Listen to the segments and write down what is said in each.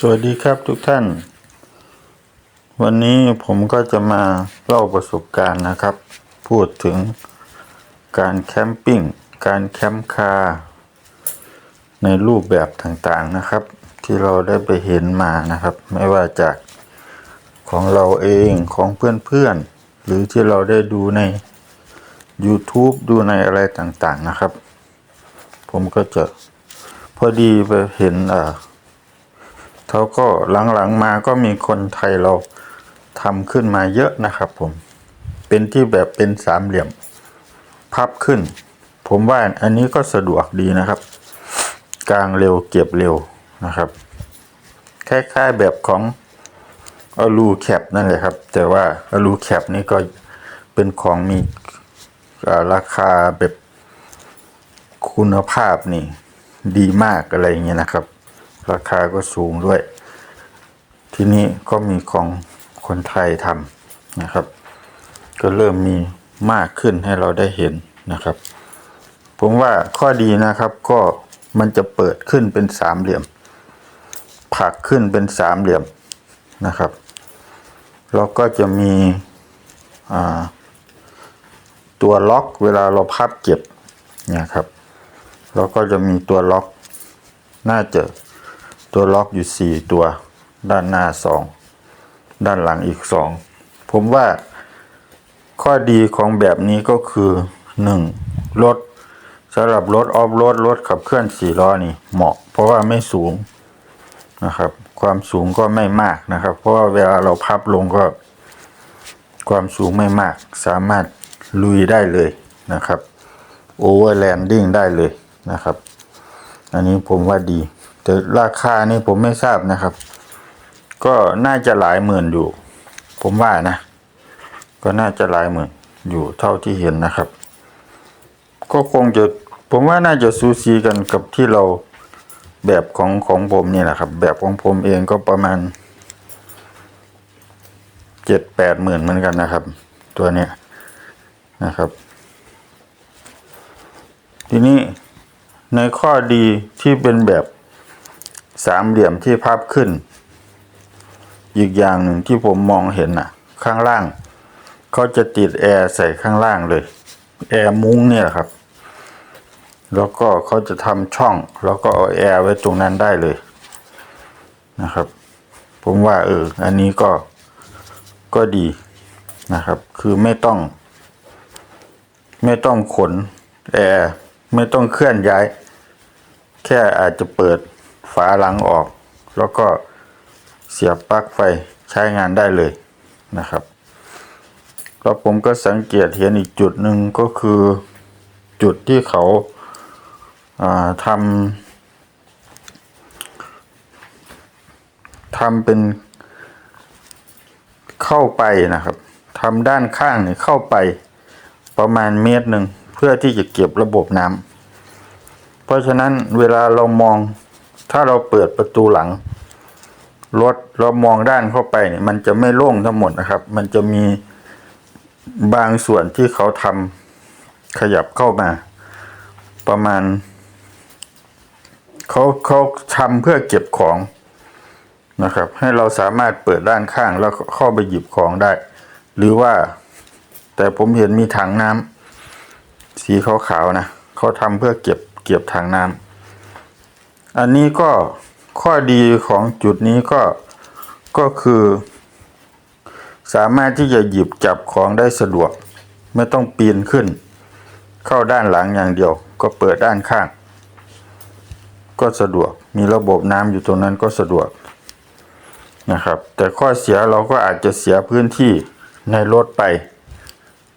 สวัสดีครับทุกท่าน วันนี้ผมก็จะมาเล่าประสบการณ์นะครับ พูดถึงการแคมปิ้ง การแคมป์คาร์ในรูปแบบต่างๆนะครับ ที่เราได้ไปเห็นมานะครับ ไม่ว่าจากของเราเองของเพื่อนๆ หรือที่เราได้ดูใน YouTube ดูในอะไรต่างๆนะครับ ผมก็จะพอดีไปเห็นอ่า เขาก็หลังๆมาก็มีคนไทยเราทำขึ้นมาเยอะนะครับผม เป็นที่แบบเป็นสามเหลี่ยม พับขึ้น ผมว่าอันนี้ก็สะดวกดีนะครับ กลางเร็วเก็บเร็วนะครับ คล้ายๆแบบของอลูแคปนั่นแหละครับ แต่ว่าอลูแคปนี่ก็เป็นของมีราคาแบบคุณภาพนี่ดีมากอะไรอย่างเงี้ยนะครับ ราคาก็สูงด้วย ทีนี้ก็มีของคนไทยทำนะครับ ก็เริ่มมีมากขึ้นให้เราได้เห็นนะครับ ผมว่าข้อดีนะครับก็มันจะเปิดขึ้นเป็นสามเหลี่ยม ผักขึ้นเป็นสามเหลี่ยมนะครับ แล้วก็จะมีตัวล็อกเวลาเราพับเก็บเนี่ยครับ แล้วก็จะมีตัวล็อกน่าจะ ตัวล็อกอยู่สี่ตัว ด้านหน้าสองด้านหลังอีกสองผมว่าข้อดีของแบบนี้ก็คือหนึ่งรถสำหรับรถออฟโรดรถขับเคลื่อนสี่ล้อนี่เหมาะ เพราะว่าไม่สูงนะครับ ความสูงก็ไม่มากนะครับ เพราะว่าเวลาเราพับลงก็ ความสูงไม่มาก สามารถลุยได้เลยนะครับโอเวอร์แลนดิ้งได้เลยนะครับ อันนี้ผมว่าดี แต่ราคานี่ผมไม่ทราบนะครับ ก็น่าจะหลายหมื่นอยู่ ผมว่านะ ก็น่าจะหลายหมื่นอยู่เท่าที่เห็นนะครับ ก็คงจะผมว่าน่าจะซูซีกันกับที่เราแบบของของผมนี่แหละครับ แบบของผมเองก็ประมาณเจ็ดแปดหมื่นเหมือนกันนะครับ ตัวเนี้ยนะครับ ทีนี้ในข้อดีที่เป็นแบบ สามเหลี่ยมที่พับขึ้น อีกอย่างหนึ่งที่ผมมองเห็นน่ะ ข้างล่างเขาจะติดแอร์ใส่ข้างล่างเลย แอร์มุ้งเนี่ยครับ แล้วก็เขาจะทำช่อง แล้วก็เอาแอร์ไว้ตรงนั้นได้เลยนะครับ ผมว่าเอออันนี้ก็ก็ดีนะครับ คือไม่ต้อง ไม่ต้องขนแอร์ไม่ต้องเคลื่อนย้าย แค่อาจจะเปิด ฝาหลังออก แล้วก็เสียบปลั๊กไฟใช้งานได้เลยนะครับแล้วผมก็สังเกตเห็นอีกจุดหนึ่งก็คือจุดที่เขาาทำทำเป็นเข้าไปนะครับทำด้านข้างเนี่ยเข้าไปประมาณเมตรหนึ่งเพื่อที่จะเก็บระบบน้ำเพราะฉะนั้นเวลาเรามอง ถ้าเราเปิดประตูหลังรถเรามองด้านเข้าไปเนี่ยมันจะไม่โล่งทั้งหมดนะครับ มันจะมีบางส่วนที่เขาทำขยับเข้ามา ประมาณเขาเขาทำเพื่อเก็บของนะครับ ให้เราสามารถเปิดด้านข้างแล้วเข้าไปหยิบของได้ หรือว่า แต่ผมเห็นมีถังน้ำสีขาวๆนะเขาทำเพื่อเก็บเก็บถังน้ำ อันนี้ก็ข้อดีของจุดนี้ก็ก็คือ สามารถที่จะหยิบจับของได้สะดวก ไม่ต้องปีนขึ้น เข้าด้านหลังอย่างเดียว ก็เปิดด้านข้าง ก็สะดวกมีระบบน้ำอยู่ตรงนั้นก็สะดวกนะครับ แต่ข้อเสียเราก็อาจจะเสียพื้นที่ในรถไป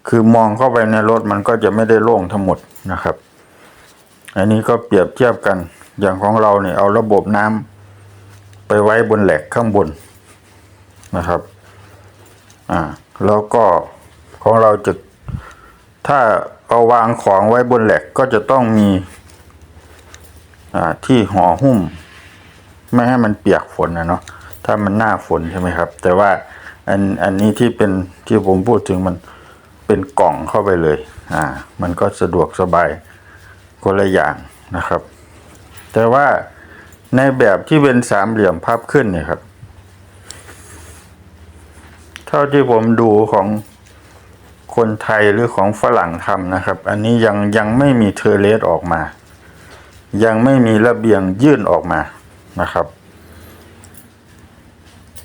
คือมองเข้าไปในรถมันก็จะไม่ได้โล่งทั้งหมดนะครับ อันนี้ก็เปรียบเทียบกัน อย่างของเราเนี่ยเอาระบบน้ำไปไว้บนแหลกข้างบนนะครับอ่าแล้วก็ของเราจะถ้าเอาวางของไว้บนแหลกก็จะต้องมีอ่าที่ห่อหุ้ม ไม่ให้มันเปียกฝนนะเนาะถ้ามันหน้าฝนใช่ไหมครับ แต่ว่าอันอันนี้ที่เป็นที่ผมพูดถึงมันเป็นกล่องเข้าไปเลย อ่า มันก็สะดวกสบายคนละอย่างนะครับ แต่ว่าในแบบที่เป็นสามเหลี่ยมพับขึ้นเนี่ยครับ เท่าที่ผมดูของคนไทยหรือของฝรั่งทำนะครับ อันนี้ยังยังไม่มีเทเลสออกมา ยังไม่มีระเบียงยื่นออกมานะครับ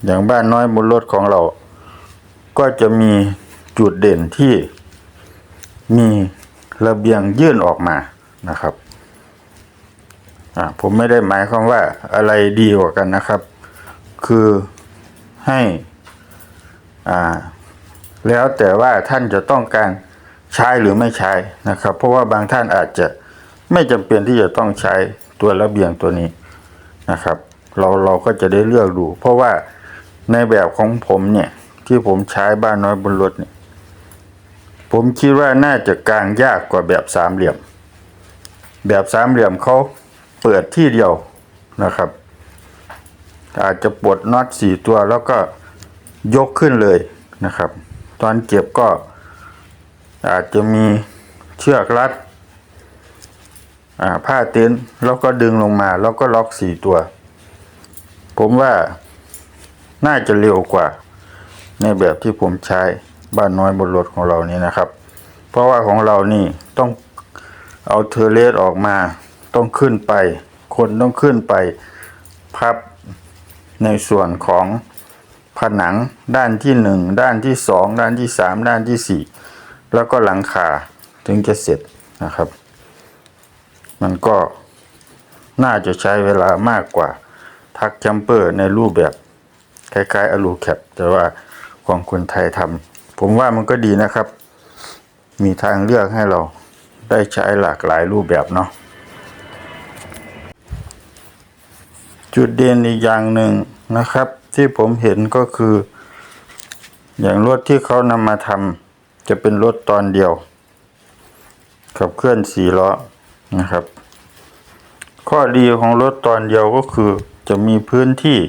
อย่างบ้านน้อยบนรถของเรา ก็จะมีจุดเด่นที่มีระเบียงยื่นออกมานะครับ ผมไม่ได้หมายความว่าอะไรดีกว่ากันนะครับ คือให้อ่าแล้วแต่ว่าท่านจะต้องการใช้หรือไม่ใช้นะครับ เพราะว่าบางท่านอาจจะไม่จำเป็นที่จะต้องใช้ตัวระเบียงตัวนี้นะครับ เราเราก็จะได้เลือกดู เพราะว่าในแบบของผมเนี่ยที่ผมใช้บ้านน้อยบนรถเนี่ย ผมคิดว่าน่าจะกลางยากกว่าแบบสามเหลี่ยม แบบสามเหลี่ยมเขา เปิดที่เดียวนะครับ อาจจะปลดน็อตสี่ตัวแล้วก็ยกขึ้นเลยนะครับ ตอนเก็บก็อาจจะมีเชือกรัดผ้าเต็นท์แล้วก็ดึงลงมา แล้วก็ล็อกสี่ตัว ผมว่าน่าจะเร็วกว่า ในแบบที่ผมใช้บ้านน้อยบนรถของเรานี่นะครับ เพราะว่าของเรานี่ต้องเอาเทเลสออกมา ต้องขึ้นไป คนต้องขึ้นไป พับในส่วนของผนังด้านที่หนึ่งด้านที่สองด้านที่สามด้านที่สี่แล้วก็หลังคาถึงจะเสร็จนะครับ มันก็น่าจะใช้เวลามากกว่าทักแคมเปอร์ในรูปแบบคล้ายๆอลูแคปแต่ว่าของคนไทยทำผมว่ามันก็ดีนะครับ มีทางเลือกให้เราได้ใช้หลากหลายรูปแบบเนาะ จุดเด่นอีกอย่างหนึ่งนะครับ ที่ผมเห็นก็คือ อย่างรถที่เขานำมาทำจะเป็นรถตอนเดียว ขับเคลื่อนสี่ล้อนะครับ ข้อดีของรถตอนเดียวก็คือจะมีพื้นที่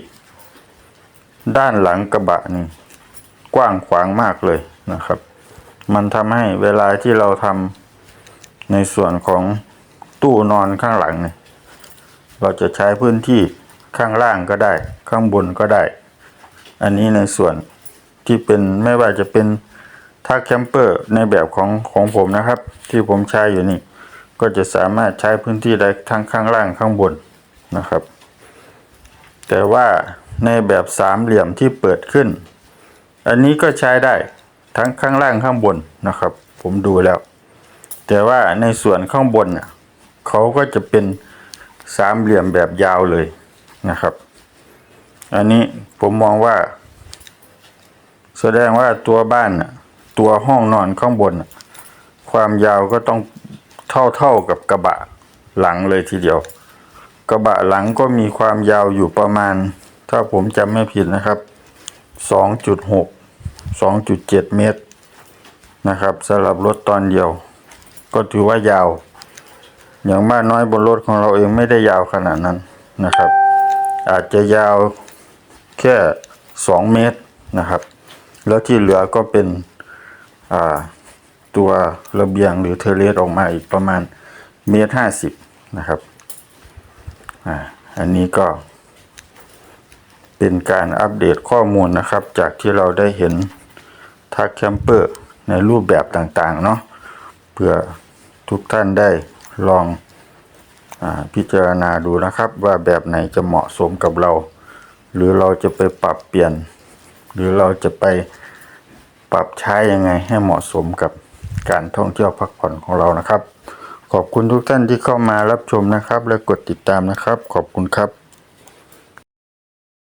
ด้านหลังกระบะนี่กว้างขวางมากเลยนะครับ มันทำให้เวลาที่เราทำในส่วนของตู้นอนข้างหลังเนี่ยเราจะใช้พื้นที่ ข้างล่างก็ได้ ข้างบนก็ได้ อันนี้ในส่วนที่เป็นไม่ว่าจะเป็นทักแคมเปอร์ในแบบของของผมนะครับ ที่ผมใช้อยู่นี่ ก็จะสามารถใช้พื้นที่ได้ทั้งข้างล่างข้างบนนะครับ แต่ว่าในแบบสามเหลี่ยมที่เปิดขึ้น อันนี้ก็ใช้ได้ทั้งข้างล่างข้างบนนะครับ ผมดูแล้ว แต่ว่าในส่วนข้างบนน่ะเขาก็จะเป็นสามเหลี่ยมแบบยาวเลย นะครับ อันนี้ผมมองว่า แสดงว่าตัวบ้านตัวห้องนอนข้างบน ความยาวก็ต้องเท่าเท่าๆกับกระบะหลังเลยทีเดียว กระบะหลังก็มีความยาวอยู่ประมาณ ถ้าผมจำไม่ผิดนะครับ 2.6 2.7 เมตรนะครับสำหรับรถตอนเดียว ก็ถือว่ายาว อย่างมากน้อยบนรถของเราเองไม่ได้ยาวขนาดนั้นนะครับ อาจจะยาวแค่ 2 เมตรนะครับ แล้วที่เหลือก็เป็นตัวระเบียงหรือเทเลสออกมาอีกประมาณเมตรห้าสิบนะครับออันนี้ก็เป็นการอัปเดตข้อมูลนะครับ จากที่เราได้เห็นทักแคมเปอร์ในรูปแบบต่างๆเนาะเพื่อทุกท่านได้ลอง พิจารณาดูนะครับว่าแบบไหนจะเหมาะสมกับเรา หรือเราจะไปปรับเปลี่ยน หรือเราจะไปปรับใช้ยังไงให้เหมาะสมกับการท่องเที่ยวพักผ่อนของเรานะครับ ขอบคุณทุกท่านที่เข้ามารับชมนะครับ และกดติดตามนะครับ ขอบคุณครับ